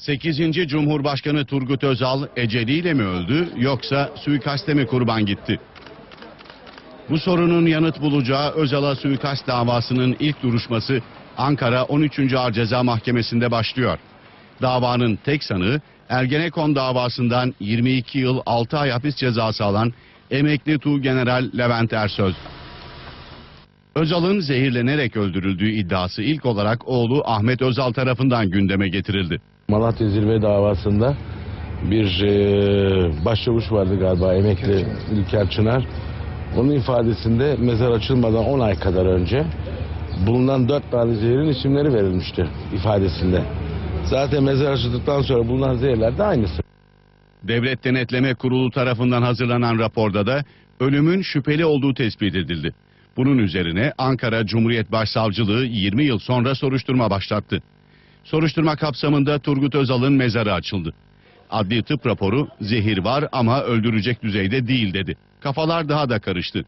8. Cumhurbaşkanı Turgut Özal eceliyle mi öldü yoksa suikaste mi kurban gitti? Bu sorunun yanıt bulacağı Özal'a suikast davasının ilk duruşması Ankara 13. Ağır Ceza Mahkemesi'nde başlıyor. Davanın tek sanığı Ergenekon davasından 22 yıl 6 ay hapis cezası alan emekli Tuğgeneral Levent Ersöz. Özal'ın zehirlenerek öldürüldüğü iddiası ilk olarak oğlu Ahmet Özal tarafından gündeme getirildi. Malatya Zirve davasında bir e, başçavuş vardı galiba emekli İlker Çınar. Onun ifadesinde mezar açılmadan 10 ay kadar önce bulunan 4 tane zehrin isimleri verilmişti ifadesinde. Zaten mezar açıldıktan sonra bulunan zehirler de aynısı. Devlet Denetleme Kurulu tarafından hazırlanan raporda da ölümün şüpheli olduğu tespit edildi. Bunun üzerine Ankara Cumhuriyet Başsavcılığı 20 yıl sonra soruşturma başlattı. Soruşturma kapsamında Turgut Özal'ın mezarı açıldı. Adli tıp raporu zehir var ama öldürecek düzeyde değil dedi. Kafalar daha da karıştı.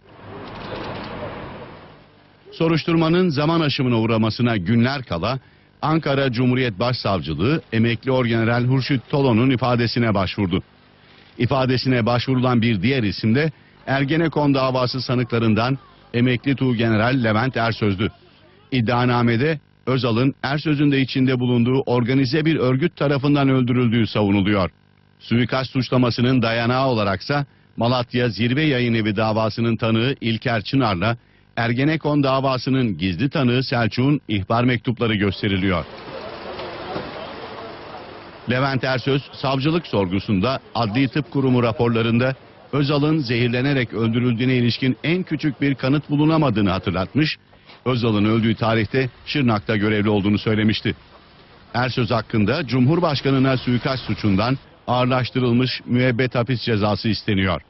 Soruşturmanın zaman aşımına uğramasına günler kala Ankara Cumhuriyet Başsavcılığı emekli Orgeneral Hurşit Tolo'nun ifadesine başvurdu. İfadesine başvurulan bir diğer isim de Ergenekon davası sanıklarından emekli Tuğgeneral Levent Ersöz'dü. İddianamede Özal'ın Ersöz'ün de içinde bulunduğu organize bir örgüt tarafından öldürüldüğü savunuluyor. Suikast suçlamasının dayanağı olaraksa Malatya Zirve Yayın Evi davasının tanığı İlker Çınar'la Ergenekon davasının gizli tanığı Selçuk'un ihbar mektupları gösteriliyor. Levent Ersöz savcılık sorgusunda Adli Tıp Kurumu raporlarında Özal'ın zehirlenerek öldürüldüğüne ilişkin en küçük bir kanıt bulunamadığını hatırlatmış, Özal'ın öldüğü tarihte Şırnak'ta görevli olduğunu söylemişti. Ersöz hakkında Cumhurbaşkanına suikast suçundan ağırlaştırılmış müebbet hapis cezası isteniyor.